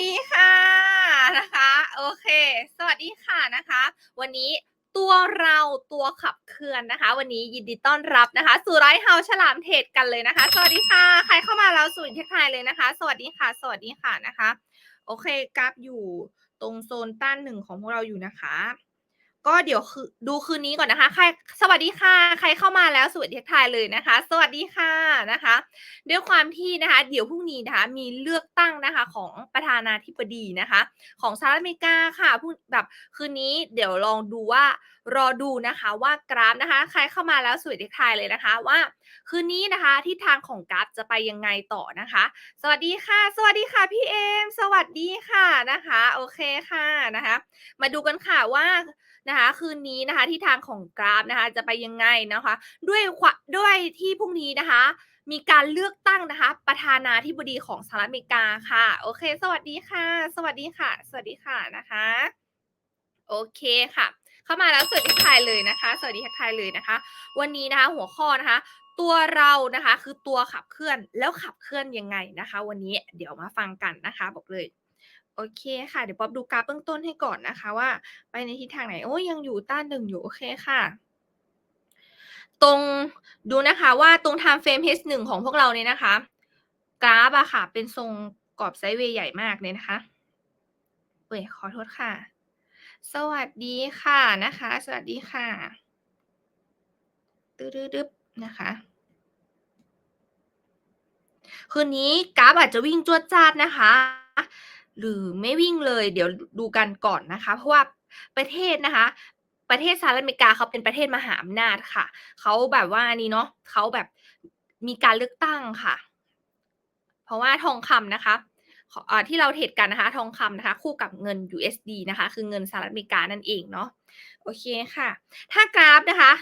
ดีค่ะนะคะโอเค สวัสดีค่ะนะคะ วันนี้ตัวเราตัวขับเคลื่อนนะคะ วันนี้ยินดีต้อนรับนะคะ สู่ไร้เฮาฉลามเทรดกันเลยนะคะ สวัสดีค่ะ ใครเข้ามาแล้วสู่ทักทายเลยนะคะ สวัสดีค่ะ สวัสดีค่ะนะคะ โอเคกราฟอยู่ตรงโซนต้านหนึ่งของพวกเราอยู่นะคะ ก็เดี๋ยวคือดูคืนนี้ก่อนนะคะ ใครสวัสดีค่ะ ใครเข้ามาแล้วสวัสดีทักทายเลยนะคะ สวัสดีค่ะนะคะ ด้วยความที่นะคะ เดี๋ยวพรุ่งนี้นะคะมีเลือกตั้งนะคะของประธานาธิบดีนะคะ ของสหรัฐอเมริกาค่ะพรุ่งแบบคืนนี้เดี๋ยวลองดูว่ารอดูนะคะว่ากราฟนะคะ ใครเข้ามาแล้วสวัสดีทายเลยนะคะว่า คืนนี้นะคะทิศทางของกราฟจะไปยังไงต่อนะคะ สวัสดีค่ะ สวัสดีค่ะพี่เอมสวัสดีค่ะนะคะ โอเคค่ะนะคะ มาดูกันค่ะว่า นะคะคืนนี้นะคะที่ทางของกราฟนะคะจะไปยังไงนะคะ ด้วยควด้วยที่พรุ่งนี้นะคะ มีการเลือกตั้งนะคะ ประธานาธิบดีของสหรัฐอเมริกาค่ะ โอเค สวัสดีค่ะ สวัสดีค่ะ สวัสดีค่ะนะคะ โอเคค่ะ เข้ามาแล้วสวัสดีทายเลยนะคะ สวัสดีทักทายเลยนะคะ วันนี้นะคะหัวข้อนะคะตัวเรานะคะคือตัวขับเคลื่อนแล้วขับเคลื่อนยังไงนะคะ วันนี้เดี๋ยวมาฟังกันนะคะ บอกเลย โอเคค่ะ เดี๋ยวป๊อบดูกราฟเบื้องต้นให้ก่อนนะคะว่า ไปในทิศทางไหน โอ้ยยังอยู่ต้านหนึ่งอยู่ โอเคค่ะ ตรงดูนะคะว่าตรง time frame H1 ของพวกเราเนี่ยนะคะ กราฟอะค่ะ เป็นทรงกรอบไซด์เวย์ใหญ่มากเลยนะคะเอ้ยขอโทษค่ะ สวัสดีค่ะนะคะ สวัสดีค่ะตึ๊ดๆๆนะคะคืนนี้กราฟอาจจะวิ่งจวดจ้าดนะคะ หรือไม่วิ่งเลยเดี๋ยวดูกันก่อนนะคะ เพราะว่าประเทศนะคะ ประเทศสหรัฐอเมริกาเขาเป็นประเทศมหาอำนาจค่ะเขาแบบว่านี่เนาะเขาแบบมีการเลือกตั้งค่ะ เพราะว่าทองคำนะคะที่เราเทรดกันนะคะทองคำนะคะ คู่กับเงิน USD นะคะ คือเงินสหรัฐอเมริกานั่นเองเนาะโอเคค่ะ ถ้ากราฟนะคะ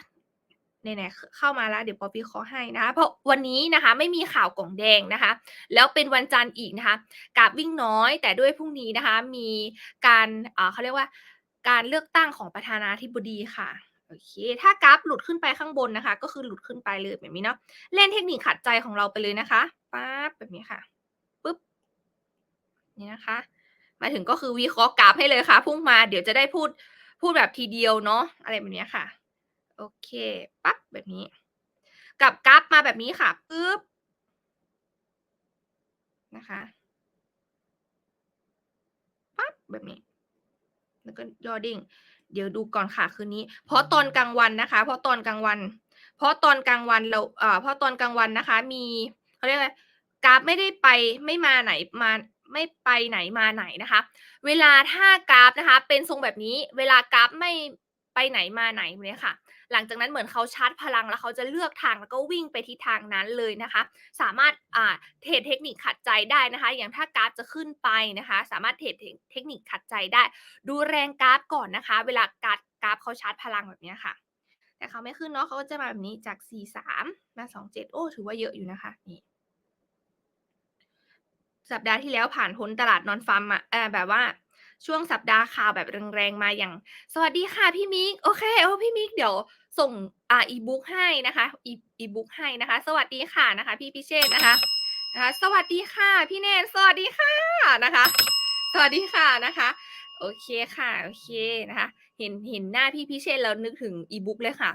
ไหนๆเข้ามาแล้วเดี๋ยวปอปปี้ขอให้นะคะเพราะวันนี้นะคะไม่มีข่าวกล่องแดงนะคะ แล้วเป็นวันจันทร์อีกนะคะกราฟวิ่งน้อยแต่ด้วยพรุ่งนี้นะคะมีการเขาเรียกว่าการเลือกตั้งของประธานาธิบดีค่ะโอเค ถ้ากราฟหลุดขึ้นไปข้างบนนะคะ ก็คือหลุดขึ้นไปเลยแบบนี้เนาะ เล่นเทคนิคขัดใจของเราไปเลยนะคะปั๊บแบบนี้ค่ะ ปึ๊บ นี่นะคะ มาถึงก็คือวิเคราะห์กราฟให้เลยค่ะ พุ่งมา เดี๋ยวจะได้พูด พูดแบบทีเดียวเนาะ อะไรแบบนี้ค่ะ โอเค ปั๊บ แบบนี้ กับกราฟมาแบบนี้ค่ะปึ๊บนะคะปั๊บแบบนี้ แล้วก็ยอดิ่ง เดี๋ยวดูก่อนค่ะคืนนี้ เพราะตอนกลางวันนะคะ เพราะตอนกลางวัน เพราะตอนกลางวันเราเอ่อเพราะตอนกลางวันนะคะ มีเขาเรียกอะไรกราฟไม่ได้ไปไม่มาไหนมาไม่ไปไหนมาไหนนะคะ เวลาถ้ากราฟนะคะ เป็นทรงแบบนี้ เวลากราฟไม่ ไปไหนมาไหนเนี่ยค่ะ หลังจากนั้นเหมือนเขาชาร์จพลังแล้วเขาจะเลือกทางแล้วก็วิ่งไปทิศทางนั้นเลยนะคะ สามารถอ่าเทรดเทคนิคขัดใจได้นะคะ อย่างถ้ากราฟจะขึ้นไปนะคะ สามารถเทรดเทคนิคขัดใจได้ ดูแรงกราฟก่อนนะคะ เวลากราฟกราฟเขาชาร์จพลังแบบนี้ค่ะ แต่เขาไม่ขึ้นเนาะเขาก็จะมาแบบนี้จาก 43 มา 27 โอ้ ถือว่าเยอะอยู่นะคะนี่สัปดาห์ที่แล้วผ่านพ้นตลาดนอนฟาร์มมาเออแบบว่า ช่วงสัปดาห์ข่าวแบบแรงๆมาอย่าง สวัสดีค่ะพี่มิกโอเคโอ้พี่มิกเดี๋ยวส่งอ่าอีบุ๊กให้นะคะอีอีบุ๊กให้นะคะ สวัสดีค่ะนะคะ พี่พิเชษนะคะนะคะสวัสดีค่ะพี่เนนสวัสดีค่ะนะคะ สวัสดีค่ะนะคะ โอเคค่ะโอเคนะคะ เห็นเห็นหน้าพี่พิเชษแล้วนึกถึงอีบุ๊กเลยค่ะ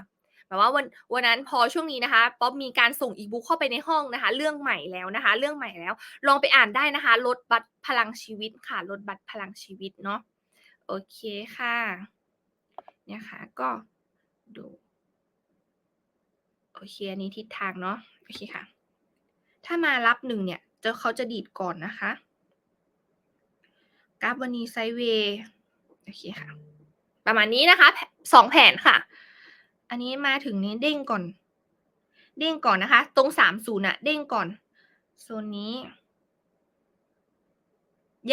แบบว่าวันวันนั้นพอช่วงนี้นะคะ ป๊อปมีการส่งอีบุ๊กเข้าไปในห้องนะคะ เรื่องใหม่แล้วนะคะ เรื่องใหม่แล้ว ลองไปอ่านได้นะคะ ลดบัตรพลังชีวิตค่ะ ลดบัตรพลังชีวิตเนาะ โอเคค่ะ เนี่ยค่ะ ก็ดู โอเค อันนี้ทิศทางเนาะ โอเคค่ะ ถ้ามารับหนึ่งเนี่ยจะเขาจะดีดก่อนนะคะ กราฟวันนี้ไซเวย์ โอเคค่ะ ประมาณนี้นะคะสองแผนค่ะ อันนี้มาถึงนี้เด้งก่อน เด้งก่อนนะคะ ตรงสามศูนย์อะเด้งก่อนโซนนี้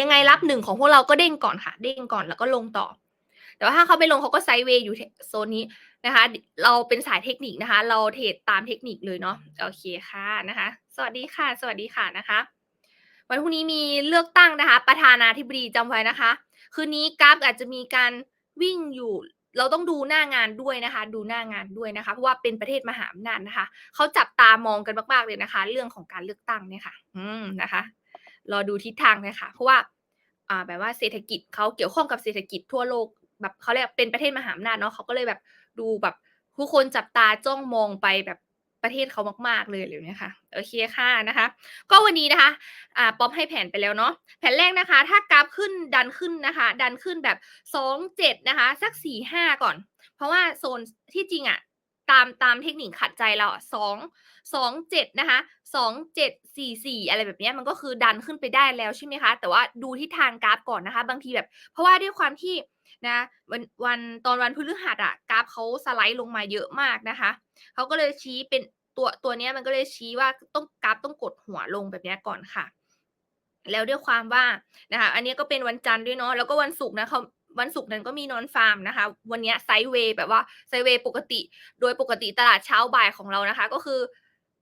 ยังไงรับหนึ่งของพวกเราก็เด้งก่อนค่ะ เด้งก่อนแล้วก็ลงต่อ แต่ว่าถ้าเขาไม่ลงเขาก็ไซด์เวย์อยู่โซนนี้นะคะ เราเป็นสายเทคนิคนะคะ เราเทรดตามเทคนิคเลยเนาะโอเคค่ะนะคะ สวัสดีค่ะ สวัสดีค่ะนะคะ วันพรุ่งนี้มีเลือกตั้งนะคะ ประธานาธิบดีจำไว้นะคะ คืนนี้กราฟอาจจะมีการวิ่งอยู่ เราต้องดูหน้างานด้วยนะคะ ดูหน้างานด้วยนะคะ เพราะว่าเป็นประเทศมหาอำนาจนะคะเขาจับตามองกันมาก ๆเลยนะคะ เรื่องของการเลือกตั้งเนี่ยค่ะ อืมนะคะรอดูทิศทางเลยค่ะเพราะว่า อ่าแบบว่าเศรษฐกิจเขาเกี่ยวข้องกับเศรษฐกิจทั่วโลกแบบเขาเรียกเป็นประเทศมหาอำนาจเนาะเขาก็เลยแบบดูแบบผู้คนจับตาจ้องมองไปแบบ ประเทศเขามากๆเลยอะไรแบบเนี้ยค่ะโอเคค่ะนะคะ ก็วันนี้นะคะอ่าป๊อปให้แผนไปแล้วเนาะแผนแรกนะคะ ถ้ากราฟขึ้นดันขึ้นนะคะ ดันขึ้นแบบ 2-7 นะคะ สัก 4-5 ก่อน เพราะว่าโซนที่จริงอะตามตามเทคนิคขัดใจเราสอะ2 2-7นะคะ2-7-4-4อะไรแบบนี้มันก็คือดันขึ้นไปได้แล้วใช่ไหมคะ แต่ว่าดูทิศทางกราฟก่อนนะคะ บางทีแบบ เพราะว่าด้วยความที่ นะวันวันตอนวันพฤหัสอะกราฟเขาสไลด์ลงมาเยอะมากนะคะเขาก็เลยชี้เป็นตัวตัวนี้มันก็เลยชี้ว่าต้องกราฟต้องกดหัวลงแบบนี้ก่อนค่ะ แล้วด้วยความว่านะคะอันนี้ก็เป็นวันจันทร์ด้วยเนาะแล้วก็วันศุกร์นะเขาวันศุกร์นั้นก็มี Non-farm นะคะ วันนี้ไซด์เวย์แบบว่าไซด์เวย์ปกติ โดยปกติตลาดเช้าบ่ายของเรานะคะ ก็คือ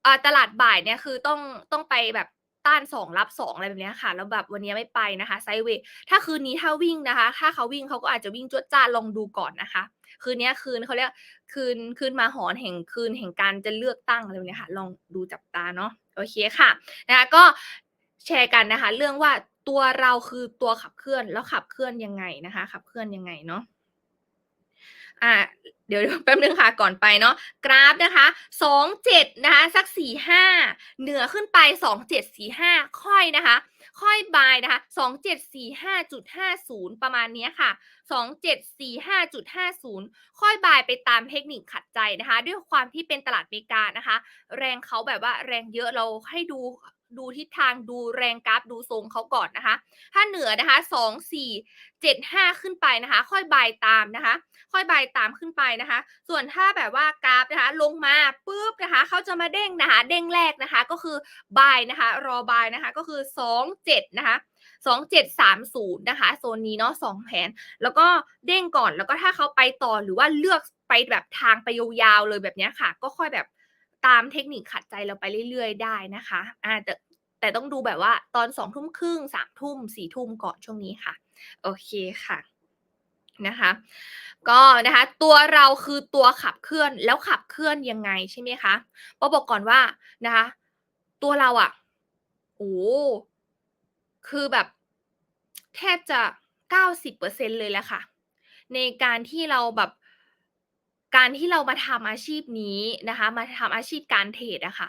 อตลาดบ่ายเนี่ยคือต้องต้องไปแบบ ต้าน2รับ2อะไรแบบนี้ค่ะ แล้วแบบวันนี้ไม่ไปนะคะไซเวย์ถ้าคืนนี้ถ้าวิ่งนะคะ ถ้าเขาวิ่งเขาก็อาจจะวิ่งจวดจ๊าลองดูก่อนนะคะ คืนนี้คืนเขาเรียกคืนคืนมาหอนแห่งคืนแห่งการจะเลือกตั้งอะไรแบบนี้ค่ะ ลองดูจับตาเนาะโอเคค่ะนะคะก็แชร์กันนะคะ เรื่องว่าตัวเราคือตัวขับเคลื่อนแล้วขับเคลื่อนยังไงนะคะ ขับเคลื่อนยังไงเนาะ อ่าเดี๋ยวแป๊บหนึ่งค่ะก่อนไปเนาะกราฟนะคะ27นะคะสัก45เหนือขึ้นไป2745ค่อยนะคะ ค่อยบายนะคะ2745.50ประมาณนี้ค่ะ2745.50ค่อยบายไปตามเทคนิคขัดใจนะคะ ด้วยความที่เป็นตลาดอเมริกานะคะ แรงเขาแบบว่าแรงเยอะเราให้ดู ดูทิศทางดูแรงกราฟดูทรงเขาก่อนนะคะ ถ้าเหนือนะคะ2475ขึ้นไปนะคะ ค่อยบายตามนะคะ ค่อยบายตามขึ้นไปนะคะ ส่วนถ้าแบบว่ากราฟนะคะ ลงมาปุ๊บนะคะเขาจะมาเด้งนะคะ เด้งแรกนะคะ ก็คือบายนะคะ รอบายนะคะก็คือ27นะคะ2730นะคะโซนนี้เนาะ2แผน แล้วก็เด้งก่อนแล้วก็ถ้าเขาไปต่อหรือว่าเลือกไปแบบทางไปยาวๆเลยแบบนี้ค่ะ ก็ค่อยแบบ ตามเทคนิคขัดใจเราไปเรื่อยๆ ได้นะคะอาแต่แต่ต้องดูแบบว่าตอน20:30 3:00 4:00ก่อนช่วงนี้ค่ะ โอเคค่ะนะคะก็นะคะตัวเราคือตัวขับเคลื่อนแล้วขับเคลื่อนยังไงใช่ไหมคะป๊อบอกก่อนว่านะคะตัวเราอะโอ้คือแบบแทบจะ 90%เลยแหละค่ะ ในการที่เราแบบ การที่เรามาทำอาชีพนี้นะคะ มาทำอาชีพการเทรดอะค่ะ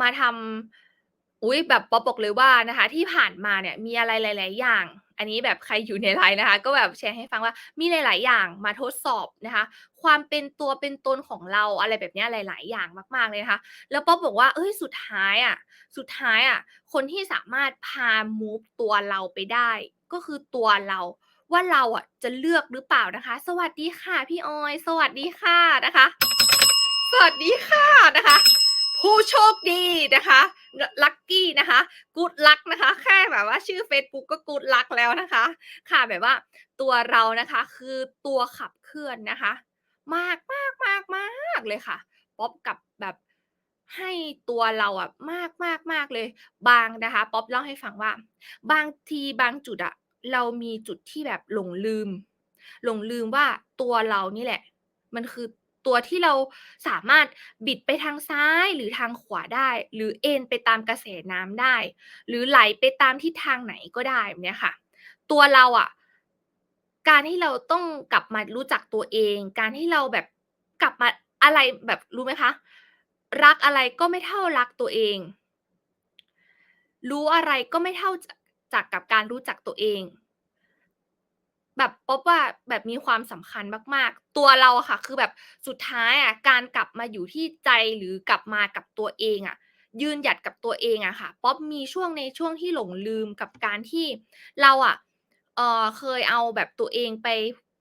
มาทำอุ๊ยแบบป๊อปบอกเลยว่านะคะ ที่ผ่านมาเนี่ยมีอะไรหลาย ๆ อย่าง อันนี้แบบใครอยู่ในไลฟ์นะคะ ก็แบบแชร์ให้ฟังว่ามีหลาย ๆ อย่างมาทดสอบนะคะ ความเป็นตัวเป็นตนของเราอะไรแบบนี้หลาย ๆ อย่างมากๆเลยนะคะ แล้วป๊อปบอกว่าเฮ้ยสุดท้ายอะสุดท้ายอะคนที่สามารถพามูฟตัวเราไปได้ ก็คือตัวเรา ว่าเราอะจะเลือกหรือเปล่านะคะ สวัสดีค่ะพี่ออย สวัสดีค่ะนะคะ สวัสดีค่ะนะคะ ผู้โชคดีนะคะลลักกี้นะคะ Good luck นะคะ แค่แบบว่าชื่อเฟซบุ๊กก็ Good luck แล้วนะคะ ค่ะแบบว่าตัวเรานะคะคือตัวขับเคลื่อนนะคะ มากๆๆๆเลยค่ะป๊อปกับแบบให้ตัวเราอะมากๆๆเลย บางนะคะ ป๊อปเล่าให้ฟังว่า บางทีบางจุดอะ เรามีจุดที่แบบหลงลืม หลงลืมว่าตัวเรานี่แหละ มันคือตัวที่เราสามารถบิดไปทางซ้ายหรือทางขวาได้ หรือเอ็นไปตามกระแสน้ำได้ หรือไหลไปตามทิศทางไหนก็ได้แบบเนี้ยค่ะ ตัวเราอะ การที่เราต้องกลับมารู้จักตัวเอง การที่เราแบบกลับมาอะไรแบบรู้ไหมคะ รักอะไรก็ไม่เท่ารักตัวเอง รู้อะไรก็ไม่เท่า จากกับการรู้จักตัวเอง แบบป๊อปว่าแบบมีความสำคัญมาก ๆ ตัวเราค่ะ คือแบบสุดท้ายอะการกลับมาอยู่ที่ใจหรือกลับมากับตัวเองอะ ยืนหยัดกับตัวเองอะค่ะ ป๊อปมีช่วงในช่วงที่หลงลืมกับการที่เราอะเอ่อเคยเอาแบบตัวเองไป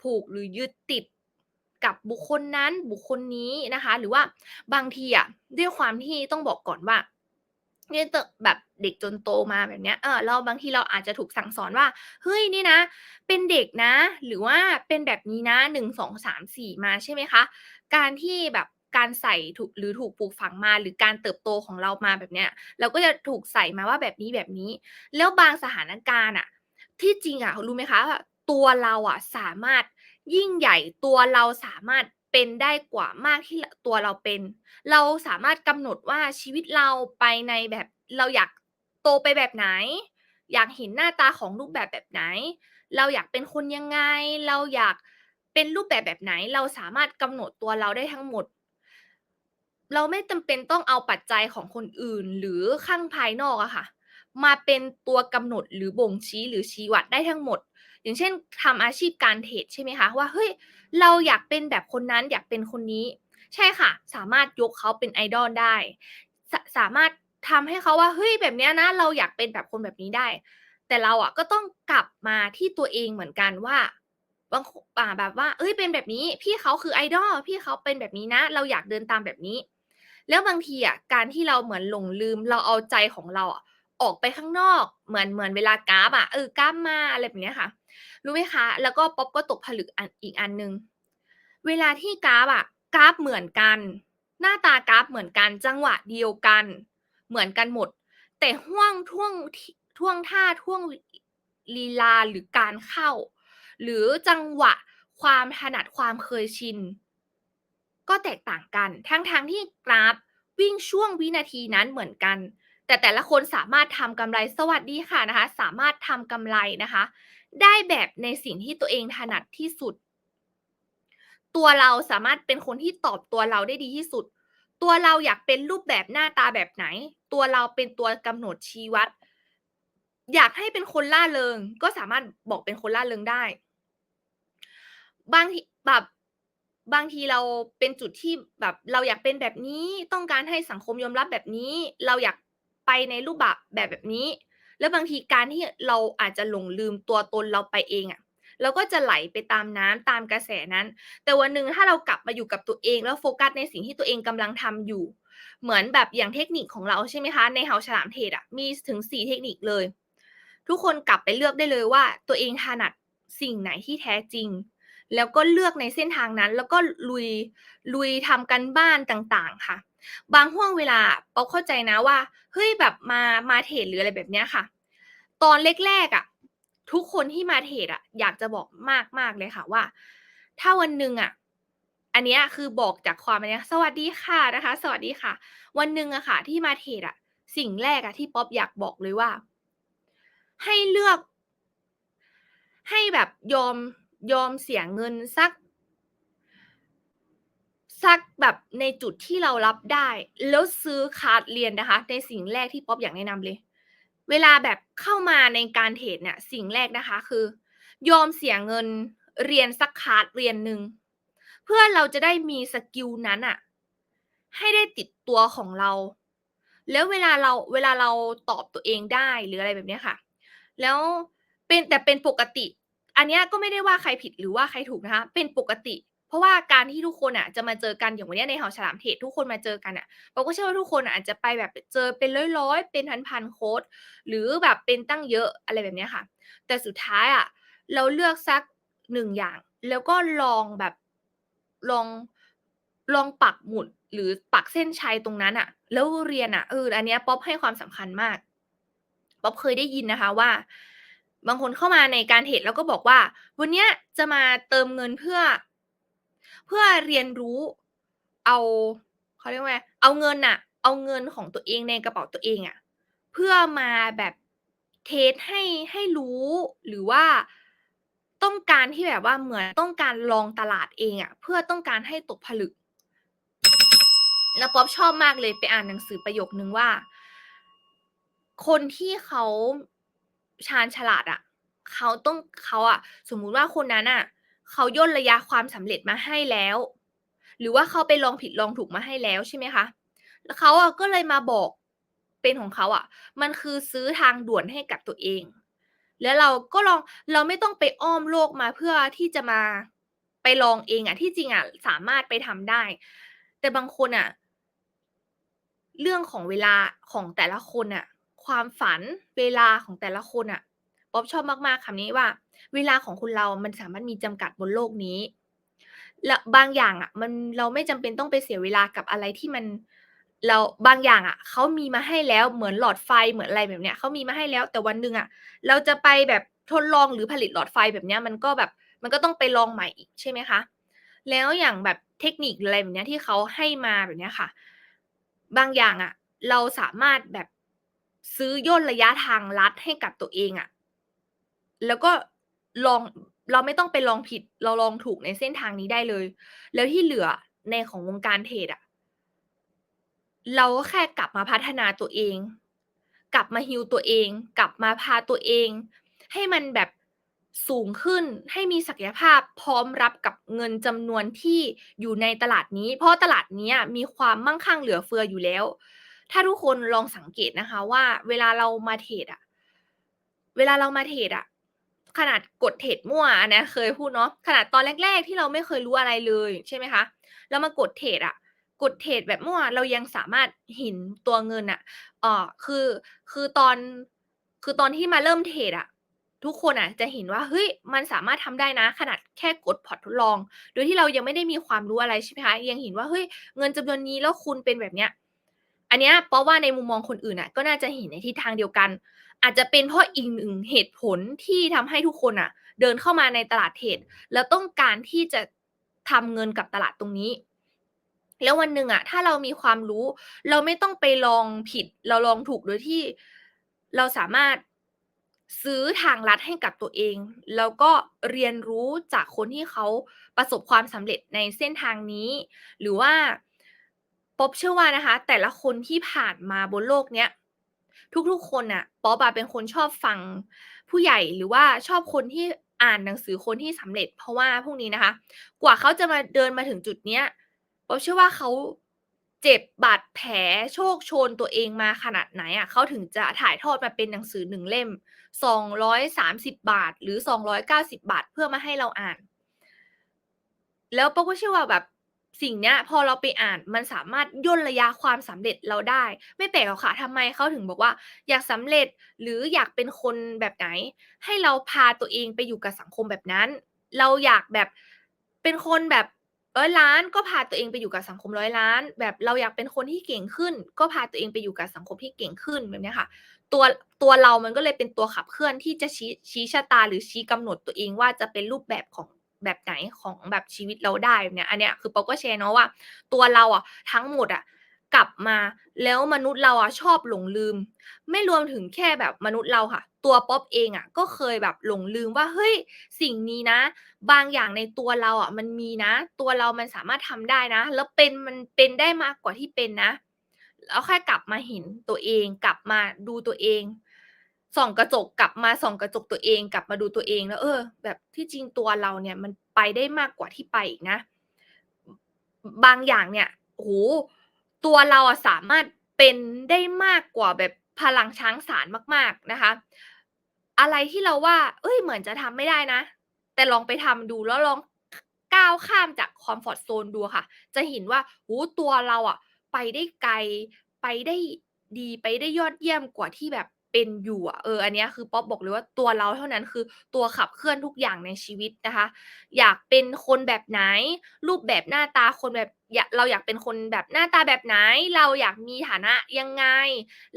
ผูกหรือยึดติดกับบุคคลนั้นบุคคลนี้นะคะ หรือว่าบางทีอะด้วยความที่ต้องบอกก่อนว่าเนี่ยเตอแบบ เด็กจนโตมาแบบเนี้ยเออเราบางทีเราอาจจะถูกสั่งสอนว่าเฮ้ยนี่นะ เป็นเด็กนะ หรือว่าเป็นแบบนี้นะ1 2 3 4มสี่มาใช่ไหมคะ การที่แบบการใส่ถูกหรือถูกปลูกฝังมา หรือการเติบโตของเรามาแบบเนี้ย เราก็จะถูกใส่มาว่าแบบนี้ๆแล้วบางสถานการณ์อะที่จริงอะรู้ไหมคะ ตัวเราอะสามารถยิ่งใหญ่ตัวเราสามารถเป็นได้กว่ามากที่ตัวเราเป็น เราสามารถกำหนดว่าชีวิตเราไปในแบบเราอยาก โตไปแบบไหน อยากเห็นหน้าตาของรูปแบบแบบไหน เราอยากเป็นคนยังไง เราอยากเป็นรูปแบบแบบไหน เราสามารถกำหนดตัวเราได้ทั้งหมด เราไม่จำเป็นต้องเอาปัจจัยของคนอื่นหรือข้างภายนอกอะค่ะ มาเป็นตัวกำหนดหรือบ่งชี้หรือชี้วัดได้ทั้งหมด อย่างเช่นทำอาชีพการเทรดใช่ไหมคะว่าเฮ้ยเราอยากเป็นแบบคนนั้นอยากเป็นคนนี้ ใช่ค่ะ สามารถยกเขาเป็นไอดอลได้สสามารถ ทำให้เขาว่าเฮ้ยแบบเนี้ยนะ เราอยากเป็นแบบคนแบบนี้ได้ แต่เราอะก็ต้องกลับมาที่ตัวเองเหมือนกันว่าบางอ่าแบบว่า เอ้ยเป็นแบบนี้ พี่เขาคือไอดอลพี่เขาเป็นแบบนี้นะ เราอยากเดินตามแบบนี้ แล้วบางทีอะการที่เราเหมือนหลงลืมเราเอาใจของเราอะออกไปข้างนอกเหมือนเหมือนเวลากราฟอะเออกราฟมาอะไรแบบเนี้ยค่ะ รู้ไหมคะ แล้วก็ป๊อปก็ตกผลึกอันอีกอันหนึ่งเวลาที่กราฟอะกราฟเหมือนกัน หน้าตากราฟเหมือนกัน จังหวะเดียวกัน เหมือนกันหมด แต่ห่วงท่วงท่วงท่าท่วงลีลาหรือการเข้า หรือจังหวะความถนัดความเคยชิน ก็แตกต่างกัน ทั้งๆที่กราฟวิ่งช่วงวินาทีนั้นเหมือนกัน แต่แต่ละคนสามารถทำกำไรสวัสดีค่ะนะคะ สามารถทำกำไรนะคะ ได้แบบในสิ่งที่ตัวเองถนัดที่สุด ตัวเราสามารถเป็นคนที่ตอบตัวเราได้ดีที่สุด ตัวเราอยากเป็นรูปแบบหน้าตาแบบไหน ตัวเราเป็นตัวกำหนดชี้วัด อยากให้เป็นคนล่าเริง ก็สามารถบอกเป็นคนล่าเริงได้ บางทีแบบบางทีเราเป็นจุดที่แบบเราอยากเป็นแบบนี้ต้องการให้สังคมยอมรับแบบนี้ เราอยากไปในรูปแบบแบบแบบนี้ แล้วบางทีการที่เราอาจจะหลงลืมตัวตนเราไปเองอะ เราก็จะไหลไปตามน้ำตามกระแสนั้น แต่วันหนึ่งถ้าเรากลับมาอยู่กับตัวเองแล้วโฟกัสในสิ่งที่ตัวเองกำลังทำอยู่ เหมือนแบบอย่างเทคนิคของเราใช่ไหมคะ ในเฮาฉลามเทรดอะมีถึง 4 เทคนิคเลย ทุกคนกลับไปเลือกได้เลยว่า ตัวเองถนัดสิ่งไหนที่แท้จริง แล้วก็เลือกในเส้นทางนั้น แล้วก็ลุยลุยทำกันบ้านต่างๆค่ะ บางห่วงเวลาป๊อกเข้าใจนะว่าเฮ้ยแบบมามาเทรดหรืออะไรแบบเนี้ยค่ะ ตอนแรกๆอะ ทุกคนที่มาเทรดอะอยากจะบอกมากๆเลยค่ะว่า ถ้าวันหนึ่งอะอันนี้คือบอกจากความอันนี้สวัสดีค่ะนะคะ สวัสดีค่ะ วันหนึ่งอะค่ะ ที่มาเทรดอะสิ่งแรกอะที่ป๊อปอยากบอกเลยว่า ให้เลือก ให้แบบยอมยอมเสียเงินสัก สักแบบในจุดที่เรารับได้ แล้วซื้อคลาสเรียนนะคะ ในสิ่งแรกที่ป๊อปอยากแนะนำเลย เวลาแบบเข้ามาในการเทรดเนี่ยสิ่งแรกนะคะคือ ยอมเสียเงินเรียนสักคาสเรียนหนึ่งเพื่อเราจะได้มีสกิลนั้นอะให้ได้ติดตัวของเรา แล้วเวลาเราเวลาเราตอบตัวเองได้หรืออะไรแบบนี้ค่ะ แล้วเป็นแต่เป็นปกติ อันนี้ก็ไม่ได้ว่าใครผิดหรือว่าใครถูกนะคะ เป็นปกติ เพราะว่าการที่ทุกคนอะจะมาเจอกันอย่างวันนี้ในห่าฉลามเทรดทุกคนมาเจอกันอะเราก็เชื่อว่าทุกคนอาจจะไปแบบเจอเป็นร้อยๆ เป็นพันๆโค้ดหรือแบบเป็นตั้งเยอะอะไรแบบนี้ค่ะ แต่สุดท้ายอะเราเลือกสักหนึ่งอย่าง แล้วก็ลองแบบลองลองปักหมุดหรือปักเส้นชัยตรงนั้นอะ แล้วเรียนอะเอออันเนี้ยป๊อปให้ความสำคัญมากป๊อปเคยได้ยินนะคะว่าบางคนเข้ามาในการเทรดแล้วก็บอกว่า วันนี้จะมาเติมเงินเพื่อ เพื่อเรียนรู้เอาเขาเรียกว่าไงเอาเงินน่ะเอาเงินของตัวเองในกระเป๋าตัวเองอะเพื่อมาแบบเทรดให้ให้รู้หรือว่าต้องการที่แบบว่าเหมือนต้องการลองตลาดเองอะเพื่อต้องการให้ตกผลึก แล้วป๊อปชอบมากเลยไปอ่านหนังสือประโยคนึงว่า คนที่เขาชาญฉลาดอะเขาต้องเขาอะสมมุติว่าคนนั้นอะ เขาย่นระยะความสำเร็จมาให้แล้ว หรือว่าเขาไปลองผิดลองถูกมาให้แล้วใช่ไหมคะแล้วเขาอะก็เลยมาบอกเป็นของเขาอะ มันคือซื้อทางด่วนให้กับตัวเอง แล้วเราก็ลองเราไม่ต้องไปอ้อมโลกมาเพื่อที่จะมาไปลองเองอะที่จริงอะสามารถไปทำได้ แต่บางคนอะเรื่องของเวลาของแต่ละคนอะความฝันเวลาของแต่ละคนอะป๊อปชอบมากๆคำนี้ว่า เวลาของคนเรามันสามารถมีจำกัดบนโลกนี้ และบางอย่างอะ มันเราไม่จำเป็นต้องไปเสียเวลากับอะไรที่มัน เราบางอย่างอะเขามีมาให้แล้วเหมือนหลอดไฟเหมือนอะไรแบบเนี้ยเขามีมาให้แล้ว แต่วันหนึ่งอะ เราจะไปแบบทดลองหรือผลิตหลอดไฟแบบเนี้ย มันก็แบบ มันก็ต้องไปลองใหม่อีกใช่ไหมคะแล้วอย่างแบบเทคนิคอะไรแบบเนี้ยที่เขาให้มาแบบเนี้ยค่ะ บางอย่างอะ เราสามารถแบบซื้อย่นระยะทางลัดให้กับตัวเองอะ แล้วก็ ลองเราไม่ต้องไปลองผิด เราลองถูกในเส้นทางนี้ได้เลย แล้วที่เหลือในของวงการเทรดอะเราก็แค่กลับมาพัฒนาตัวเอง กลับมา heal ตัวเอง กลับมาพาตัวเอง ให้มันแบบสูงขึ้นให้มีศักยภาพพร้อมรับกับเงินจำนวนที่อยู่ในตลาดนี้ เพราะตลาดนี้มีความมั่งคั่งเหลือเฟืออยู่แล้ว ถ้าทุกคนลองสังเกตนะคะว่า เวลาเรามาเทรดอะเวลาเรามาเทรดอะ ขนาดกดเทรดมั่วนเนี้ยเคยพูดเนาะขนาดตอนแรก ๆ ที่เราไม่เคยรู้อะไรเลยใช่ไหมคะแล้วมากดเทรดอะกดเทรดแบบมั่วเรายังสามารถเห็นตัวเงินน่ะเอ่อคือคือตอนคือตอนที่มาเริ่มเทรดอะทุกคนอะจะเห็นว่าเฮ้ยมันสามารถทำได้นะ ขนาดแค่กดพอร์ตทดลอง โดยที่เรายังไม่ได้มีความรู้อะไรใช่ไหมคะยังเห็นว่าเฮ้ยเงินจำนวนนี้แล้วคุณเป็นแบบเนี้ยอันเนี้ยเพราะว่าในมุมมองคนอื่นน่ะก็น่าจะเห็นในทิศทางเดียวกัน อาจจะเป็นเพราะอีกหนึ่งเหตุผลที่ทำให้ทุกคนน่ะเดินเข้ามาในตลาดเทรดแล้วต้องการที่จะทำเงินกับตลาดตรงนี้ แล้ววันหนึ่งอะถ้าเรามีความรู้ เราไม่ต้องไปลองผิด เราลองถูกโดยที่เราสามารถซื้อทางลัดให้กับตัวเอง แล้วก็เรียนรู้จากคนที่เขาประสบความสำเร็จในเส้นทางนี้ หรือว่าป๊อบเชื่อว่านะคะ แต่ละคนที่ผ่านมาบนโลกเนี้ย ทุกๆ คนน่ะป๊อบอะเป็นคนชอบฟังผู้ใหญ่หรือว่าชอบคนที่อ่านหนังสือคนที่สำเร็จ เพราะว่าพวกนี้นะคะ กว่าเขาจะมาเดินมาถึงจุดเนี้ยป๊อบเชื่อว่าเขาเจ็บบาดแผลโชกโชนตัวเองมาขนาดไหนอะเขาถึงจะถ่ายทอดมาเป็นหนังสือ1เล่ม 230 บาท หรือ 290 บาทเพื่อมาให้เราอ่าน แล้วป๊อบก็เชื่อว่าแบบ สิ่งเนี้ยพอเราไปอ่านมันสามารถย่นระยะความสำเร็จเราได้ ไม่แปลกหรอกค่ะทำไมเขาถึงบอกว่า อยากสำเร็จหรืออยากเป็นคนแบบไหน ให้เราพาตัวเองไปอยู่กับสังคมแบบนั้น เราอยากแบบเป็นคนแบบ100ล้านก็พาตัวเองไปอยู่กับสังคม100ล้าน แบบเราอยากเป็นคนที่เก่งขึ้น ก็พาตัวเองไปอยู่กับสังคมที่เก่งขึ้นแบบนี้ค่ะตัวตัวเรามันก็เลยเป็นตัวขับเคลื่อนที่จะชี้ชี้ชะตาหรือชี้กำหนดตัวเองว่าจะเป็นรูปแบบของ แบบไหนของแบบชีวิตเราได้เนี้ยอันเนี้ยคือป๊อบก็แชร์เนาะว่า ตัวเราอะทั้งหมดอะกลับมาแล้วมนุษย์เราอะชอบหลงลืม ไม่รวมถึงแค่แบบมนุษย์เราค่ะ ตัวป๊อบเองอะก็เคยแบบหลงลืมว่าเฮ้ยสิ่งนี้นะ บางอย่างในตัวเราอะมันมีนะ ตัวเรามันสามารถทำได้นะ แล้วเป็นมันเป็นได้มากกว่าที่เป็นนะ แล้วแค่กลับมาเห็นตัวเอง กลับมาดูตัวเอง ส่องกระจกกลับมาส่องกระจกตัวเองกลับมาดูตัวเองแล้ว เออ แบบที่จริงตัวเราเนี่ยมันไปได้มากกว่าที่ไปอีกนะ บางอย่างเนี่ยโอ้โฮตัวเราอะสามารถเป็นได้มากกว่าแบบพลังช้างสารมาก ๆนะคะ อะไรที่เราว่าเฮ้ยเหมือนจะทำไม่ได้นะ แต่ลองไปทำดูแล้วลองก้าวข้ามจากคอมฟอร์ตโซนดูค่ะ จะเห็นว่าโอ้โฮตัวเราอะไปได้ไกลไปได้ดีไปได้ยอดเยี่ยมกว่าที่แบบ เป็นอยู่อะเอออันนี้คือป๊อบบอกเลยว่าตัวเราเท่านั้นคือตัวขับเคลื่อนทุกอย่างในชีวิตนะคะ อยากเป็นคนแบบไหน รูปแบบหน้าตาคนแบบเราอยากเป็นคนแบบหน้าตาแบบไหน เราอยากมีฐานะยังไง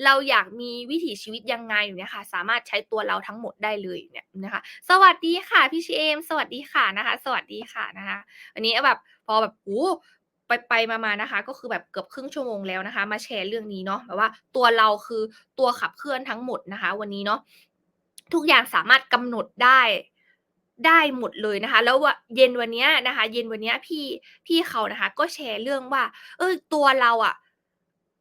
เราอยากมีวิถีชีวิตยังไงอยู่เงี้ยค่ะ สามารถใช้ตัวเราทั้งหมดได้เลยเนี่ยนะคะ สวัสดีค่ะพี่เชมสวัสดีค่ะนะคะ สวัสดีค่ะนะคะ วันนี้แบบพอแบบโอ้ โฮไปมาๆนะคะ ก็คือแบบเกือบครึ่งชั่วโมงแล้วนะคะ มาแชร์เรื่องนี้เนาะแบบว่าตัวเราคือตัวขับเคลื่อนทั้งหมดนะคะ วันนี้เนาะทุกอย่างสามารถกำหนดได้ได้หมดเลยนะคะ แล้ววะเย็นวันเนี้ยนะคะ เย็นวันเนี้ยพี่พี่เขานะคะ ก็แชร์เรื่องว่า เออตัวเราอะ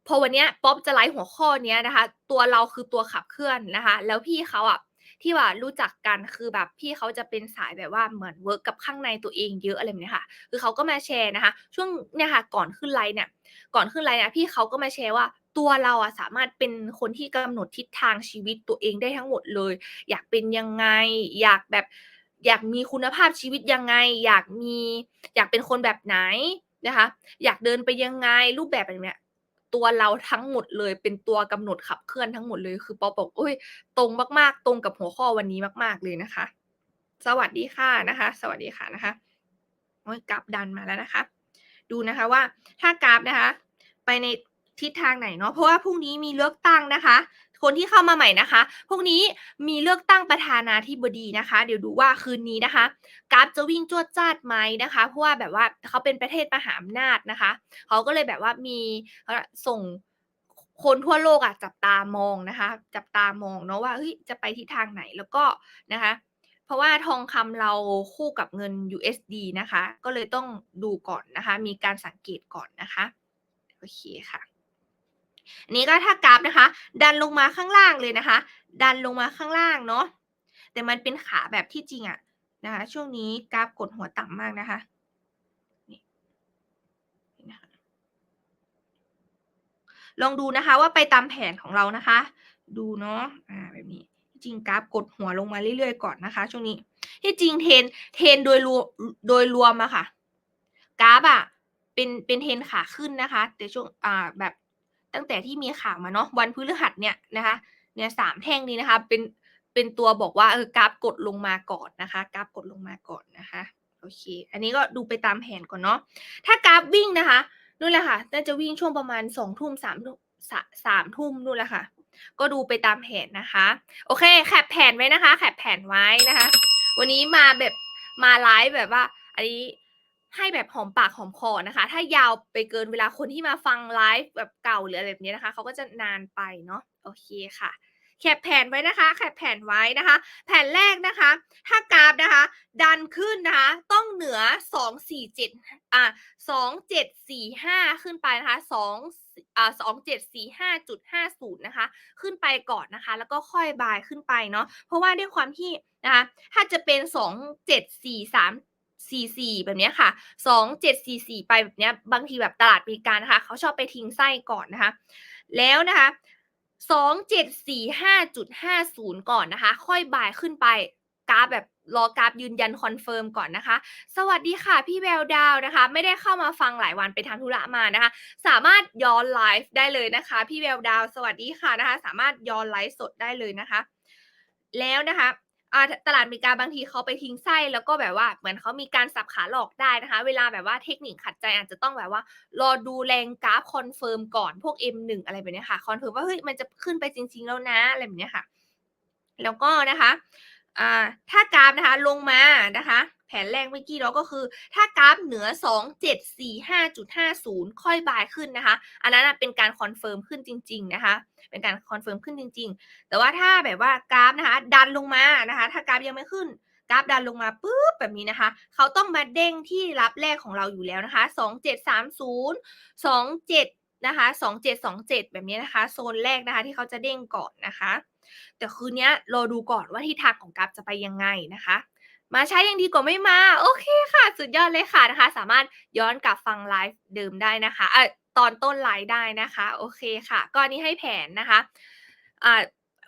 พอวันเนี้ยป๊อบจะไลฟ์หัวข้อเนี้ยนะคะ ตัวเราคือตัวขับเคลื่อนนะคะ แล้วพี่เขาอะ ที่ว่ารู้จักกันคือแบบพี่เขาจะเป็นสายแบบว่าเหมือนเวิร์กกับข้างในตัวเองเยอะอะไรแบบนี้ค่ะ คือเขาก็มาแชร์นะคะ ช่วงเนี่ยค่ะก่อนขึ้นไลฟ์เนี่ย ก่อนขึ้นไลฟ์เนี่ยพี่เขาก็มาแชร์ว่าตัวเราอะสามารถเป็นคนที่กำหนดทิศทางชีวิตตัวเองได้ทั้งหมดเลย อยากเป็นยังไง อยากแบบอยากมีคุณภาพชีวิตยังไง อยากมีอยากเป็นคนแบบไหนนะคะ อยากเดินไปยังไงรูปแบบแบบเนี้ย ตัวเราทั้งหมดเลย เป็นตัวกำหนดขับเคลื่อนทั้งหมดเลยคือปอบอกอุ้ยตรงมากๆ ตรงกับหัวข้อวันนี้มาก ๆเลยนะคะ สวัสดีค่ะนะคะ สวัสดีค่ะนะคะโอ้ยกราฟดันมาแล้วนะคะ ดูนะคะว่าถ้ากราฟนะคะ ไปในทิศทางไหนเนาะเพราะว่าพรุ่งนี้มีเลือกตั้งนะคะ คนที่เข้ามาใหม่นะคะพรุ่งนี้มีเลือกตั้งประธานาธิบดีนะคะ เดี๋ยวดูว่าคืนนี้นะคะกราฟจะวิ่งจวดจ้าดไหมนะคะ เพราะว่าแบบว่าเขาเป็นประเทศมหาอำนาจนะคะ เขาก็เลยแบบว่ามีส่งคคนทั่วโลกอะจับตามองนะคะ จับตามองเนาะว่าเฮ้ยจะไปทิศทางไหนแล้วก็นะคะ เพราะว่าทองคำเราคู่กับเงิน USD นะคะ ก็เลยต้องดูก่อนนะคะ มีการสังเกตก่อนนะคะ โอเคค่ะ อันนี้ก็ถ้ากราฟนะคะ ดันลงมาข้างล่างเลยนะคะ ดันลงมาข้างล่างเนาะแต่มันเป็นขาแบบที่จริงอะนะคะ ช่วงนี้กราฟกดหัวต่ำมากนะคะลองดูนะคะว่าไปตามแผนของเรานะคะ ดูเนาะอ่าแบบนี้จริงกราฟกดหัวลงมาเรื่อยๆก่อนนะคะ ช่วงนี้ที่จริงเทนเทนโดยรวมโดยรวมอะค่ะกราฟอะเป็นเป็นเทนขาขึ้นนะคะ แต่ช่วงอ่าแบบ ตั้งแต่ที่มีข่าวมาเนาะวันพฤหัสเนี่ยนะคะเนี่ยสามแท่งนี้นะคะเป็นเป็นตัวบอกว่าเออกราฟกดลงมาก่อนนะคะกราฟกดลงมาก่อนนะคะโอเค อันนี้ก็ดูไปตามแผนก่อนเนาะถ้ากราฟวิ่งนะคะนู่นแหละค่ะน่าจะวิ่งช่วงประมาณสองทุ่มสามทุ่มสามทุ่มนู่นแหละค่ะ ก็ดูไปตามแผนนะคะ โอเคแคปแผนไว้นะคะแคปแผนไว้นะคะ วันนี้มาแบบมาไลฟ์แบบว่า อันนี้ ให้แบบหอมปากหอมคอนะคะ ถ้ายาวไปเกินเวลาคนที่มาฟังไลฟ์แบบเก่าหรืออะไรแบบนี้นะคะเขาก็จะนานไปเนาะโอเคค่ะแคปแผนไว้นะคะแคปแผนไว้นะคะ แผนแรกนะคะ ถ้ากราฟนะคะ ดันขึ้นนะคะ ต้องเหนือสองสี่เจ็ดอะสองเจ็ดสี่ห้าขึ้นไปนะคะสองอ่าสองเจ็ดสี่ห้าจุดห้าศูนย์นะคะ ขึ้นไปก่อนนะคะ แล้วก็ค่อยบายขึ้นไปเนาะเพราะว่าด้วยความที่นะคะถ้าจะเป็นสองเจ็ดสี่สามสี่สี่แบบนี้ค่ะสองเจ็ดสี่สี่ไปแบบนี้บางทีแบบตลาดอเมริการนะคะ เขาชอบไปทิ้งไส้ก่อนนะคะ แล้วนะคะสองเจ็ดสี่ห้าจุดห้าศูนย์ก่อนนะคะ ค่อยบ่ายขึ้นไปกราฟแบบรอกราฟยืนยันคอนเฟิร์มก่อนนะคะ สวัสดีค่ะพี่แววดาวนะคะ ไม่ได้เข้ามาฟังหลายวันไปทำธุระมานะคะ สามารถย้อนไลฟ์ได้เลยนะคะ พี่แววดาว สวัสดีค่ะนะคะ สามารถย้อนไลฟ์สดได้เลยนะคะ แล้วนะคะ ตลาดอเมริกาบางทีเขาไปทิ้งไส้แล้วก็แบบว่าเหมือนเขามีการสับขาหลอกได้นะคะ เวลาแบบว่าเทคนิคขัดใจอาจจะต้องแบบว่า รอดูแรงกราฟคอนเฟิร์มก่อนพวก M1 อะไรแบบนี้ค่ะคอนเฟิร์มว่าเฮ้ยมันจะขึ้นไปจริง ๆ แล้วนะอะไรแบบนี้ค่ะ แล้วก็นะคะถ้ากราฟนะคะลงมานะคะ แผนแรกเมื่อกี้เราก็คือ ถ้ากราฟเหนือ 2745.50 ค่อยบายขึ้นนะคะ อันนั้นเป็นการคอนเฟิร์มขึ้นจริง ๆ นะคะ เป็นการคอนเฟิร์มขึ้นจริง ๆ แต่ว่าถ้าแบบว่ากราฟนะคะ ดันลงมานะคะ ถ้ากราฟยังไม่ขึ้นกราฟดันลงมาปุ๊บแบบนี้นะคะ เขาต้องมาเด้งที่รับแรกของเราอยู่แล้วนะคะ 2730 27 นะคะ 2727 แบบนี้นะคะ โซนแรกนะคะที่เขาจะเด้งก่อนนะคะ แต่คืนนี้รอดูก่อนว่าทิศทางของกราฟจะไปยังไงนะคะ มาใช้ยังดีกว่าไม่มา โอเคค่ะ สุดยอดเลยค่ะนะคะ สามารถย้อนกลับฟังไลฟ์เดิมได้นะคะเออตอนต้นไลฟ์ได้นะคะ โอเคค่ะ ก็อนนี้ให้แผนนะคะอ่า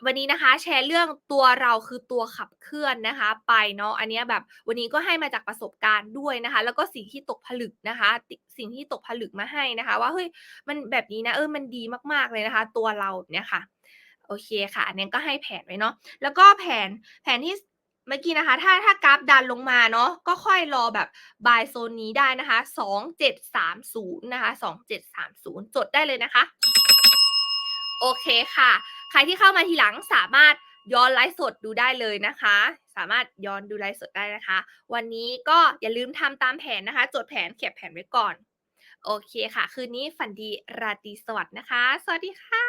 วันนี้นะคะแชร์เรื่องตัวเราคือตัวขับเคลื่อนนะคะ ไปเนาะอันนี้แบบวันนี้ก็ให้มาจากประสบการณ์ด้วยนะคะ แล้วก็สิ่งที่ตกผลึกนะคะ สิ่งที่ตกผลึกมาให้นะคะ ว่าเฮ้ยมันแบบนี้นะเออมันดีมากๆเลยนะคะ ตัวเราเนี่ยค่ะโอเคค่ะ อันนี้ก็ให้แผนไว้เนาะแล้วก็แผนแผนที่ เมื่อกี้นะคะ ถ้าถ้ากราฟดันลงมาเนาะก็ค่อยรอแบบบายโซนนี้ได้นะคะ 2730 นะคะ 2730 จดได้เลยนะคะ โอเคค่ะ ใครที่เข้ามาทีหลังสามารถย้อนไลฟ์สดดูได้เลยนะคะ สามารถย้อนดูไลฟ์สดได้นะคะ วันนี้ก็อย่าลืมทำตามแผนนะคะ จดแผนเขียนแผนไว้ก่อน โอเคค่ะ คืนนี้ฝันดีราตรีสวัสดิ์นะคะ สวัสดีค่ะ